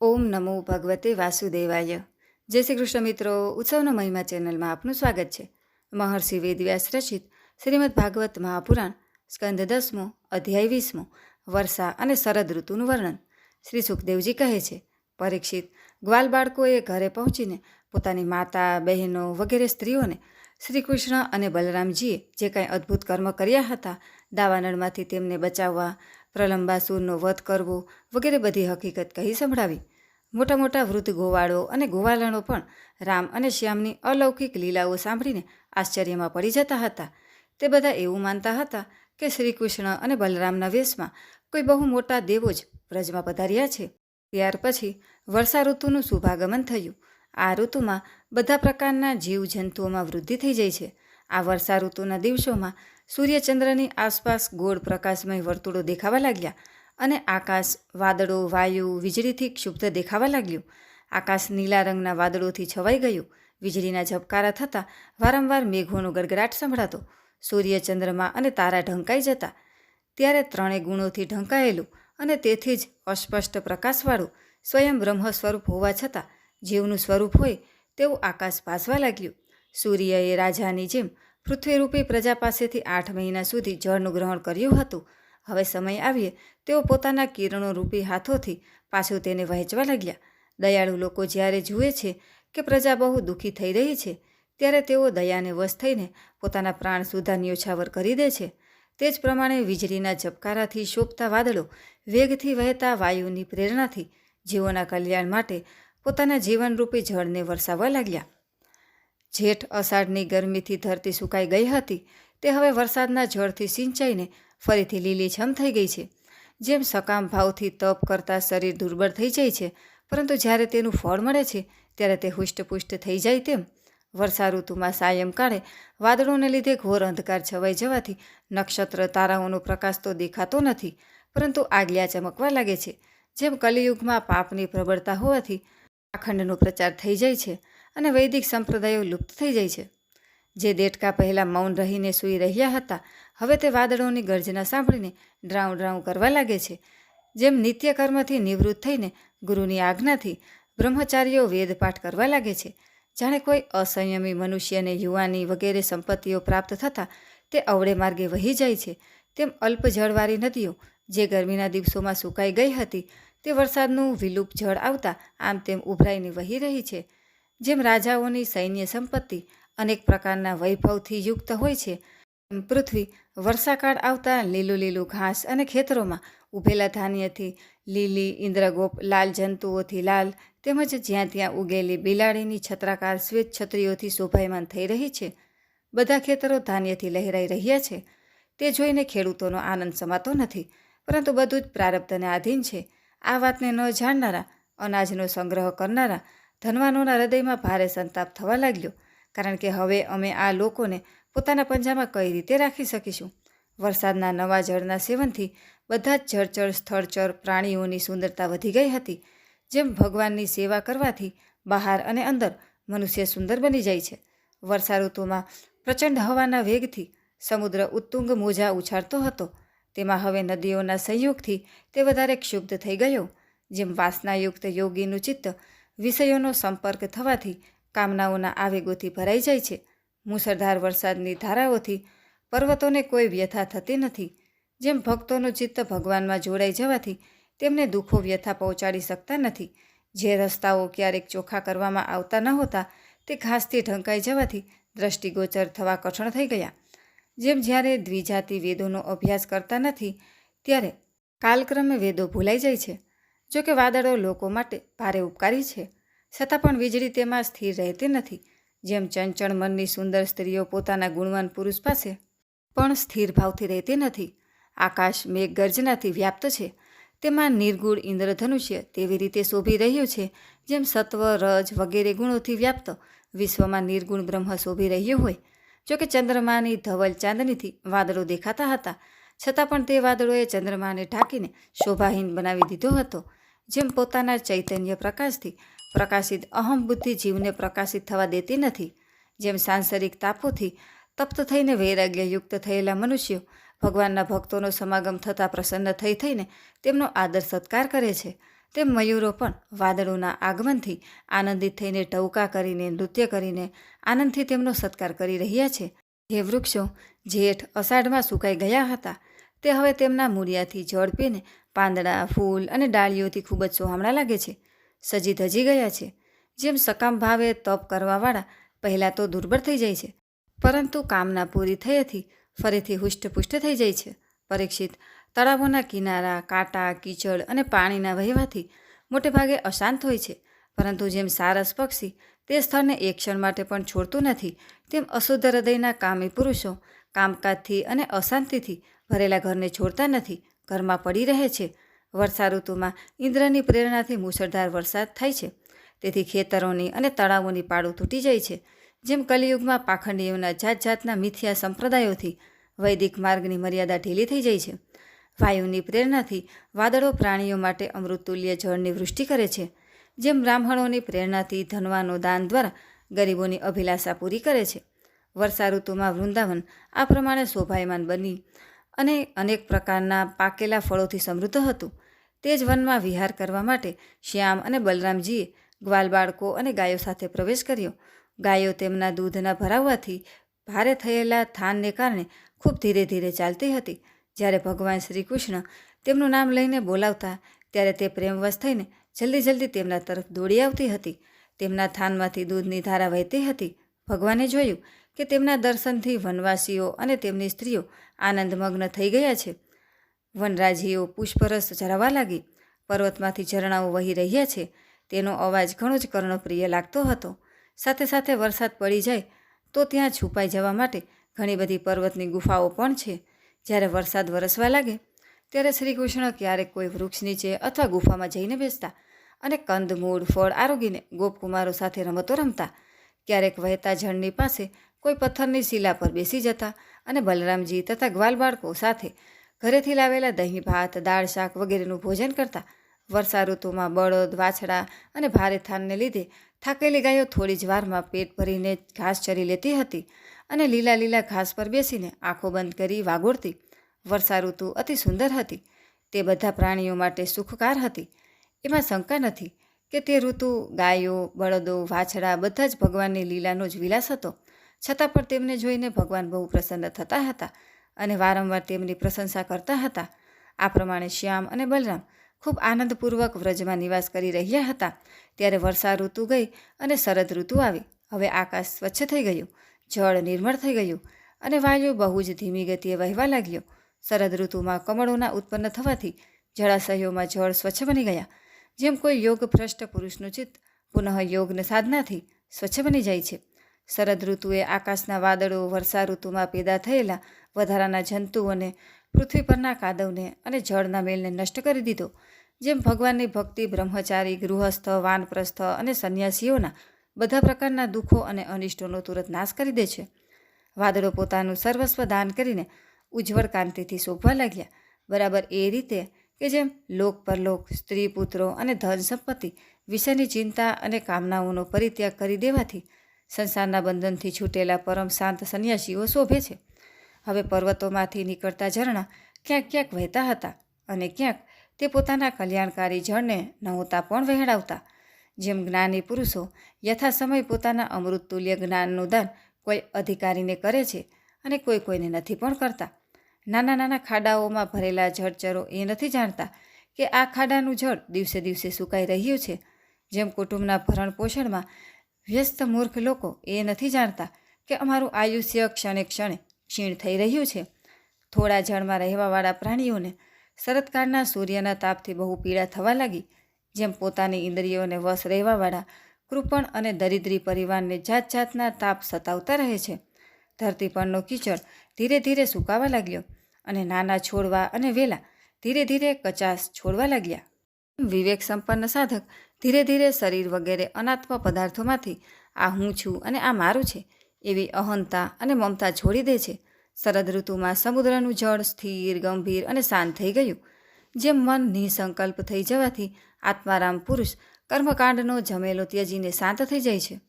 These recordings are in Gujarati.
ઓમ નમો ભગવતે વાસુદેવાય. જય શ્રી કૃષ્ણ મિત્રો, ઉત્સવનો મહિમા ચેનલમાં આપનું સ્વાગત છે. મહર્ષિ વેદવ્યાસ રચિત શ્રીમદ ભાગવત મહાપુરાણ, સ્કંદ દસમો અધ્યાય વીસમો, વર્ષા અને શરદ ઋતુનું વર્ણન. શ્રી સુખદેવજી કહે છે, પરીક્ષિત ગ્વાલ બાળકોએ ઘરે પહોંચીને પોતાની માતા, બહેનો વગેરે સ્ત્રીઓને શ્રી કૃષ્ણ અને બલરામજીએ જે કાંઈ અદ્ભુત કર્મ કર્યા હતા, દાવાનળમાંથી તેમને બચાવવા પ્રલંબાસુરનો વધ કરવો વગેરે બધી હકીકત કહી સંભળાવી. મોટા મોટા વૃદ્ધ ગોવાળો અને ગોવાલણો પણ રામ અને શ્યામની અલૌકિક લીલાઓ સાંભળીને આશ્ચર્યમાં પડી જતા હતા. તે બધા એવું માનતા હતા કે શ્રી કૃષ્ણ અને બલરામના વેશમાં કોઈ બહુ મોટા દેવો જ વ્રજમાં પધાર્યા છે. ત્યાર પછી વર્ષા ઋતુનું શુભાગમન થયું. આ ઋતુમાં બધા પ્રકારના જીવ જંતુઓમાં વૃદ્ધિ થઈ જાય છે. આ વર્ષા ઋતુના દિવસોમાં સૂર્યચંદ્રની આસપાસ ગોળ પ્રકાશમય વર્તુળો દેખાવા લાગ્યા અને આકાશ વાદળો, વાયુ, વીજળીથી ક્ષુબ્ધ દેખાવા લાગ્યું. આકાશ નીલા રંગના વાદળોથી છવાઈ ગયું. વીજળીના ઝબકારા થતાં વારંવાર મેઘોનો ગડગડાટ સંભળાતો. સૂર્ય ચંદ્રમા અને તારા ઢંકાઈ જતા. ત્યારે ત્રણેય ગુણોથી ઢંકાયેલું અને તેથી જ અસ્પષ્ટ પ્રકાશવાળું સ્વયં બ્રહ્મ સ્વરૂપ હોવા છતાં, જીવનું સ્વરૂપ હોય તેવું આકાશ ભાસવા લાગ્યું. સૂર્યએ રાજાની જેમ પૃથ્વીરૂપી પ્રજા પાસેથી આઠ મહિના સુધી જળનું ગ્રહણ કર્યું હતું. હવે સમય આવીએ, તેઓ પોતાના કિરણોરૂપી હાથોથી પાછું તેને વહેંચવા લાગ્યા. દયાળુ લોકો જ્યારે જુએ છે કે પ્રજા બહુ દુઃખી થઈ રહી છે, ત્યારે તેઓ દયાને વશ થઈને પોતાના પ્રાણ સુધા ન્યોછાવર કરી દે છે. તે જ પ્રમાણે વીજળીના ઝબકારાથી શોભતા વાદળો વેગથી વહેતા વાયુની પ્રેરણાથી જીવોના કલ્યાણ માટે પોતાના જીવનરૂપી જળને વરસાવવા લાગ્યા. જેઠ અષાઢની ગરમીથી ધરતી સુકાઈ ગઈ હતી, તે હવે વરસાદના જળથી સિંચાઈને ફરીથી લીલીછમ થઈ ગઈ છે. જેમ સકામ ભાવથી તપ કરતાં શરીર દુર્બળ થઈ જાય છે, પરંતુ જ્યારે તેનું ફળ મળે છે, ત્યારે તે હુષ્ટપુષ્ટ થઈ જાય તેમ. વર્ષા ઋતુમાં સાયંકાળે વાદળોને લીધે ઘોર અંધકાર છવાઈ જવાથી નક્ષત્ર તારાઓનો પ્રકાશ તો દેખાતો નથી, પરંતુ આગલિયા ચમકવા લાગે છે. જેમ કલિયુગમાં પાપની પ્રબળતા હોવાથી પાખંડનો પ્રચાર થઈ જાય છે. અને વૈદિક સંપ્રદાયો લુપ્ત થઈ જાય છે. જે દેડકા પહેલાં મૌન રહીને સૂઈ રહ્યા હતા, હવે તે વાદળોની ગર્જના સાંભળીને ડ્રાઉં ડ્રાઉં કરવા લાગે છે. જેમ નિત્ય કર્મથી નિવૃત્ત થઈને ગુરુની આજ્ઞાથી બ્રહ્મચારીઓ વેદપાઠ કરવા લાગે છે. જાણે કોઈ અસંયમી મનુષ્યને યુવાની વગેરે સંપત્તિઓ પ્રાપ્ત થતાં તે અવળે માર્ગે વહી જાય છે. તેમ અલ્પ જળવાળી નદીઓ, જે ગરમીના દિવસોમાં સુકાઈ ગઈ હતી, તે વરસાદનું વિલુપ જળ આવતા આમ તેમ ઉભરાઈને વહી રહી છે. જેમ રાજાઓની સૈન્ય સંપત્તિ અનેક પ્રકારના વૈભવથી યુક્ત હોય છે પૃથ્વી વર્ષાકાળ આવતા લીલું લીલું ઘાસ અને ખેતરોમાં ઉભેલા ધાન્યથી લીલી, ઇન્દ્રગોપ, લાલ જંતુઓથી લાલ તેમજ જ્યાં ત્યાં ઉગેલી બિલાડીની છત્રાકાર શ્વેત છત્રીઓથી શોભાયમાન થઈ રહી છે. બધા ખેતરો ધાન્યથી લહેરાઈ રહ્યા છે. તે જોઈને ખેડૂતોનો આનંદ સમાતો નથી, પરંતુ બધું જ પ્રારબ્ધને આધીન છે. આ વાતને ન જાણનારા, અનાજનો સંગ્રહ કરનારા ધનવાનોના હૃદયમાં ભારે સંતાપ થવા લાગ્યો, કારણ કે હવે અમે આ લોકોને પોતાના પંજામાં કઈ રીતે રાખી શકીશું? વરસાદના નવા જળના સેવનથી બધા જ જળચર, સ્થળચર, પ્રાણીઓની સુંદરતા વધી ગઈ હતી, જેમ ભગવાનની સેવા કરવાથી બહાર અને અંદર મનુષ્ય સુંદર બની જાય છે. વર્ષા ઋતુમાં પ્રચંડ હવાના વેગથી સમુદ્ર ઉત્તુંગ મોજા ઉછાળતો હતો. તેમાં હવે નદીઓના સંયોગથી તે વધારે ક્ષુબ્ધ થઈ ગયો, જેમ વાસનાયુક્ત યોગીનું ચિત્ત વિષયોનો સંપર્ક થવાથી કામનાઓના આવેગોથી ભરાઈ જાય છે. મુસળધાર વરસાદની ધારાઓથી પર્વતોને કોઈ વ્યથા થતી નથી. જેમ ભક્તોનું ચિત્ત ભગવાનમાં જોડાઈ જવાથી તેમને દુઃખો વ્યથા પહોંચાડી શકતા નથી. જે રસ્તાઓ ક્યારેક ચોખ્ખા કરવામાં આવતા ન હોતા તે ઘાસથી ઢંકાઈ જવાથી દ્રષ્ટિગોચર થવા કઠણ થઈ ગયા. જેમ જ્યારે દ્વિજાતિ વેદોનો અભ્યાસ કરતા નથી, ત્યારે કાલક્રમે વેદો ભૂલાઈ જાય છે. જોકે વાદળો લોકો માટે ભારે ઉપકારી છે. છતાં પણ વીજળી તેમાં સ્થિર રહેતી નથી, જેમ ચંચળ મનની સુંદર સ્ત્રીઓ પોતાના ગુણવાન પુરુષ પાસે પણ સ્થિર ભાવથી રહેતી નથી. આકાશ મેઘ ગર્જનાથી વ્યાપ્ત છે. તેમાં નિર્ગુણ ઇન્દ્રધનુષ્ય તેવી રીતે શોભી રહ્યું છે, જેમ સત્વ, રજ વગેરે ગુણોથી વ્યાપ્ત વિશ્વમાં નિર્ગુણ બ્રહ્મ શોભી રહ્યું હોય. જોકે ચંદ્રમાની ધવલ ચાંદનીથી વાદળો દેખાતા હતા, છતાં પણ તે વાદળોએ ચંદ્રમાને ઢાંકીને શોભાહીન બનાવી દીધો હતો, જેમ પોતાના ચૈતન્ય પ્રકાશથી પ્રકાશિત અહમ બુદ્ધિ જીવને પ્રકાશિત થવા દેતી નથી. જેમ સાંસારિક તાપોથી તપ્ત થઈને વૈરાગ્યયુક્ત થયેલા મનુષ્યો ભગવાનના ભક્તોનો સમાગમ થતાં પ્રસન્ન થઈ થઈને તેમનો આદર સત્કાર કરે છે. તેમ મયુરો પણ વાદળોના આગમનથી આનંદિત થઈને ટવકા કરીને, નૃત્ય કરીને આનંદથી તેમનો સત્કાર કરી રહ્યા છે. જે વૃક્ષો જેઠ અષાઢમાં સુકાઈ ગયા હતા, તે હવે તેમના મૂળિયાથી ઝડપીને પીને પાંદડા, ફૂલ અને ડાળીઓથી ખૂબ જ સોહામણા લાગે છે. સજી ધજી ગયા છે. જેમ સકામ ભાવે તપ કરવાવાળા પહેલાં તો દુર્બળ થઈ જાય છે. પરંતુ કામના પૂરી થયાથી ફરીથી હુષ્ટપુષ્ટ થઈ જાય છે. પરીક્ષિત તળાવોના કિનારા, કાંટા, કીચડ અને પાણીના વહેવાથી મોટેભાગે અશાંત હોય છે. પરંતુ જેમ સારસ પક્ષી તે સ્થળને એક ક્ષણ માટે પણ છોડતું નથી, તેમ અશુદ્ધ હૃદયના કામી પુરુષો કામકાજથી અને અશાંતિથી ભરેલા ઘરને છોડતા નથી, ઘરમાં પડી રહે છે. વર્ષા ઋતુમાં ઇન્દ્રની પ્રેરણાથી મુશળધાર વરસાદ થાય છે. તેથી ખેતરોની અને તળાવોની પાળું તૂટી જાય છે. જેમ કલિયુગમાં પાખંડીઓના જાત જાતના મિથ્યા સંપ્રદાયોથી વૈદિક માર્ગની મર્યાદા ઢીલી થઈ જાય છે. વાયુની પ્રેરણાથી વાદળો પ્રાણીઓ માટે અમૃતતુલ્ય જળની વૃષ્ટિ કરે છે. જેમ બ્રાહ્મણોની પ્રેરણાથી ધનવાનો દાન દ્વારા ગરીબોની અભિલાષા પૂરી કરે છે. વર્ષા ઋતુમાં વૃંદાવન આ પ્રમાણે શોભાયમાન બની અને અનેક પ્રકારના પાકેલા ફળોથી સમૃદ્ધ હતું. તે જ વનમાં વિહાર કરવા માટે શ્યામ અને બલરામજીએ ગ્વાલ બાળકો અને ગાયો સાથે પ્રવેશ કર્યો. ગાયો તેમના દૂધના ભરાવવાથી ભારે થયેલા થાનને કારણે ખૂબ ધીરે ધીરે ચાલતી હતી. જ્યારે ભગવાન શ્રી કૃષ્ણ તેમનું નામ લઈને બોલાવતા, ત્યારે તે પ્રેમવશ થઈને જલ્દી જલ્દી તેમના તરફ દોડી આવતી હતી. તેમના થાનમાંથી દૂધની ધારા વહેતી હતી. ભગવાને જોયું કે તેમના દર્શનથી વનવાસીઓ અને તેમની સ્ત્રીઓ આનંદમગ્ન થઈ ગયા છે. વનરાજીઓ પુષ્પરસ જરાવા લાગી. પર્વતમાંથી ઝરણાઓ વહી રહ્યા છે. તેનો અવાજ ઘણો જ કર્ણપ્રિય લાગતો હતો. સાથે સાથે વરસાદ પડી જાય તો ત્યાં છુપાઈ જવા માટે ઘણી બધી પર્વતની ગુફાઓ પણ છે. જ્યારે વરસાદ વરસવા લાગે, ત્યારે શ્રી કૃષ્ણ ક્યારેક કોઈ વૃક્ષ નીચે અથવા ગુફામાં જઈને બેસતા અને કંદમૂળ, ફળ આરોગીને ગોપકુમારો સાથે રમતો રમતા ક્યારેક વહેતા ઝરણી પાસે કોઈ પથ્થરની શિલા પર બેસી જતા અને બલરામજી તથા ગ્વાલ બાળકો સાથે ઘરેથી લાવેલા દહીં ભાત, દાળ શાક વગેરેનું ભોજન કરતા વર્ષા ઋતુમાં બળદ, વાછડા અને ભારે થાનને લીધે થાકેલી ગાયો થોડી જ વારમાં પેટ ભરીને ઘાસ ચરી લેતી હતી અને લીલા લીલા ઘાસ પર બેસીને આંખો બંધ કરી વાગોળતી વર્ષા ઋતુ અતિ સુંદર હતી. તે બધા પ્રાણીઓ માટે સુખકાર હતી. એમાં શંકા નથી કે તે ઋતુ, ગાયો, બળદો, વાછડા બધા જ ભગવાનની લીલાનો જ વિલાસ હતો. છતાં પણ તેમને જોઈને ભગવાન બહુ પ્રસન્ન થતા હતા અને વારંવાર તેમની પ્રશંસા કરતા હતા. આ પ્રમાણે શ્યામ અને બલરામ ખૂબ આનંદપૂર્વક વ્રજમાં નિવાસ કરી રહ્યા હતા. ત્યારે વર્ષા ઋતુ ગઈ અને શરદ ઋતુ આવી. હવે આકાશ સ્વચ્છ થઈ ગયું, જળ નિર્મળ થઈ ગયું અને વાયુ બહુ જ ધીમી ગતિએ વહેવા લાગ્યો. શરદ ઋતુમાં કમળોના ઉત્પન્ન થવાથી જળાશયોમાં જળ સ્વચ્છ બની ગયા જેમ કોઈ યોગ ભ્રષ્ટ પુરુષનું ચિત્ત, પુનઃ યોગને સાધનાથી સ્વચ્છ બની જાય છે. શરદ ઋતુએ આકાશના વાદળો, વર્ષા ઋતુમાં પેદા થયેલા વધારાના જંતુઓને, પૃથ્વી પરના કાદવને અને જળના મેલને નષ્ટ કરી દીધો. જેમ ભગવાનની ભક્તિ, બ્રહ્મચારી, ગૃહસ્થ, વાનપ્રસ્થ અને સંન્યાસીઓના બધા પ્રકારના દુઃખો અને અનિષ્ટોનો તુરત નાશ કરી દે છે. વાદળો પોતાનું સર્વસ્વ દાન કરીને ઉજ્જવળ કાંતિથી શોભવા લાગ્યા. બરાબર એ રીતે કે જેમ લોક પરલોક, સ્ત્રી પુત્રો અને ધન સંપત્તિ વિષયની ચિંતા અને કામનાઓનો પરિત્યાગ કરી દેવાથી સંસારના બંધનથી છૂટેલા પરમ શાંત સંન્યાસીઓ શોભે છે. હવે પર્વતોમાંથી નીકળતા ઝરણા ક્યાંક ક્યાંક વહેતા હતા અને ક્યાંક તે પોતાના કલ્યાણકારી જળને નહોતા પણ વહેડાવતા જેમ જ્ઞાની પુરુષો યથા સમય પોતાના અમૃતતુલ્ય જ્ઞાનનું દાન કોઈ અધિકારીને કરે છે અને કોઈ કોઈને નથી પણ કરતા. નાના નાના ખાડાઓમાં ભરેલા જળચરો એ નથી જાણતા કે આ ખાડાનું જળ દિવસે દિવસે સુકાઈ રહ્યું છે. જેમ કુટુંબના ભરણ પોષણમાં વ્યસ્ત મૂર્ખ લોકો એ નથી જાણતા કે અમારું આયુષ્ય ક્ષણે ક્ષણે ક્ષીણ થઈ રહ્યું છે. થોડા જળમાં રહેવાવાળા પ્રાણીઓને શરતકાળના સૂર્યના તાપથી બહુ પીડા થવા લાગી. જેમ પોતાની ઇન્દ્રિયોને વશ રહેવાવાળા કૃપણ અને દરિદ્રી પરિવારને જાત જાતના તાપ સતાવતા રહે છે. ધરતી પરનો કીચડ ધીરે ધીરે સુકાવા લાગ્યો. અને નાના છોડવા અને વેલા ધીરે ધીરે કચાસ છોડવા લાગ્યા. વિવેક સંપન્ન સાધક ધીરે ધીરે શરીર વગેરે અનાત્મ પદાર્થોમાંથી આ હું છું અને આ મારું છે એવી અહંતા અને મમતા છોડી દે છે. શરદ ઋતુમાં સમુદ્રનું જળ સ્થિર, ગંભીર અને શાંત થઈ ગયું. જેમ મન નિસંકલ્પ થઈ જવાથી આત્મારામ પુરુષ કર્મકાંડનો જમેલો ત્યજીને શાંત થઈ જાય છે.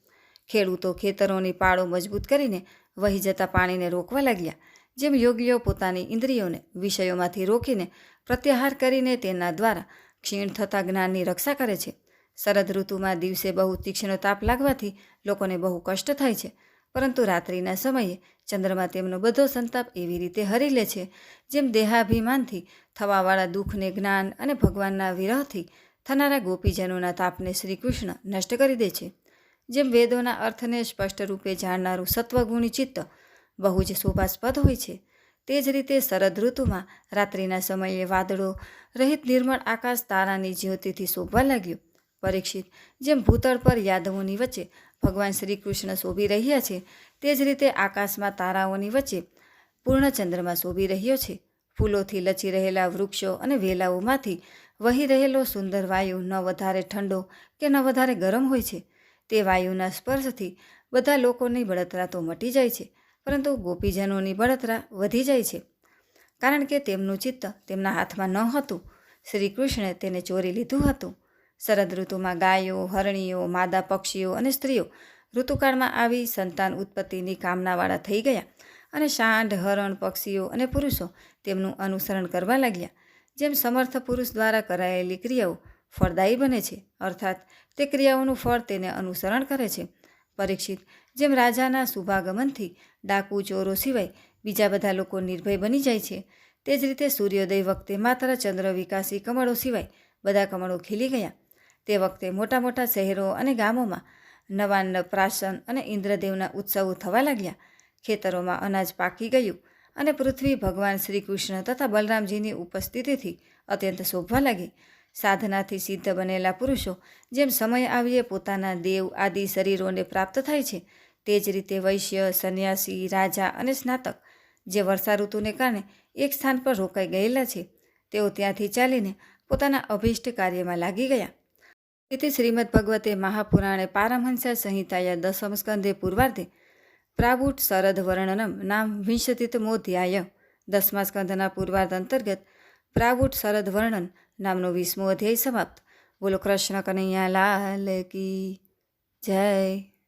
ખેડૂતો ખેતરોની પાળો મજબૂત કરીને વહી જતા પાણીને રોકવા લાગ્યા. જેમ યોગીઓ પોતાની ઇન્દ્રિયોને વિષયોમાંથી રોકીને પ્રત્યાહાર કરીને તેના દ્વારા ક્ષીણ થતા જ્ઞાનની રક્ષા કરે છે. શરદ ઋતુમાં દિવસે બહુ તીક્ષ્ણ તાપ લાગવાથી લોકોને બહુ કષ્ટ થાય છે. પરંતુ રાત્રિના સમયે ચંદ્રમા તેમનો બધો સંતાપ એવી રીતે હરી લે છે, જેમ દેહાભિમાનથી, થવાવાળા દુઃખને જ્ઞાન અને ભગવાનના વિરહથી થનારા ગોપીજનોના તાપને શ્રી કૃષ્ણ નષ્ટ કરી દે છે. જેમ વેદોના અર્થને સ્પષ્ટ રૂપે જાણનારું સત્વગુણી ચિત્ત બહુ જ શોભાસ્પદ હોય છે. તે જ રીતે શરદ ઋતુમાં રાત્રિના સમયે વાદળો રહિત નિર્મળ આકાશ તારાની જ્યોતિથી શોભવા લાગ્યું. પરીક્ષિત, જેમ ભૂતળ પર યાદવોની વચ્ચે ભગવાન શ્રી કૃષ્ણ શોભી રહ્યા છે, તે જ રીતે આકાશમાં તારાઓની વચ્ચે પૂર્ણચંદ્રમાં શોભી રહ્યો છે. ફૂલોથી લચી રહેલા વૃક્ષો અને વેલાઓમાંથી વહી રહેલો સુંદર વાયુ ન વધારે ઠંડો કે ન વધારે ગરમ હોય છે. તે વાયુના સ્પર્શથી બધા લોકોની બળતરા તો મટી જાય છે. પરંતુ ગોપીજનોની બળતરા વધી જાય છે. કારણ કે તેમનું ચિત્ત તેમના હાથમાં ન હતું. શ્રી કૃષ્ણે તેને ચોરી લીધું હતું. શરદ ઋતુમાં ગાયો, હરણીઓ, માદા પક્ષીઓ અને સ્ત્રીઓ ઋતુકાળમાં આવી સંતાન ઉત્પત્તિની કામનાવાળા થઈ ગયા અને સાંઢ, હરણ, પક્ષીઓ અને પુરુષો તેમનું અનુસરણ કરવા લાગ્યા. જેમ સમર્થ પુરુષ દ્વારા કરાયેલી ક્રિયાઓ ફળદાયી બને છે, અર્થાત તે ક્રિયાઓનું ફળ તેને અનુસરણ કરે છે. પરીક્ષિત, જેમ રાજાના શુભાગમનથી ડાકુ ચોરો સિવાય બીજા બધા લોકો નિર્ભય બની જાય છે. તે જ રીતે સૂર્યોદય વખતે માત્ર ચંદ્ર વિકાસી કમળો સિવાય બધા કમળો ખીલી ગયા. તે વખતે મોટા મોટા શહેરો અને ગામોમાં નવા પ્રાશન અને ઇન્દ્રદેવના ઉત્સવો થવા લાગ્યા. ખેતરોમાં અનાજ પાકી ગયું અને પૃથ્વી ભગવાન શ્રી કૃષ્ણ તથા બલરામજીની ઉપસ્થિતિથી અત્યંત શોભવા લાગી. સાધનાથી સિદ્ધ બનેલા પુરુષો જેમ સમય આવીએ પોતાના દેવ આદિ શરીરોને પ્રાપ્ત થાય છે તે જ રીતે વૈશ્ય, સંન્યાસી, રાજા અને સ્નાતક, જે વર્ષા ઋતુને કારણે એક સ્થાન પર રોકાઈ ગયેલા છે, તેઓ ત્યાંથી ચાલીને પોતાના અભિષ્ટ કાર્યમાં લાગી ગયા. તેથી શ્રીમદ ભગવતે મહાપુરાણે પારમહંસા સંહિતાયા દસમ સ્કંધે પૂર્વાર્ધે પ્રાવુટ શરદ વર્ણનમ નામ વિંશતિત મોધ્યાય દસમા સ્કંધના પૂર્વાર્ધ અંતર્ગત પ્રાવુટ શરદ વર્ણન નામનો વીસમો અધ્યાય સમાપ્ત. બોલો કૃષ્ણ કનૈયા લાલ કી જય.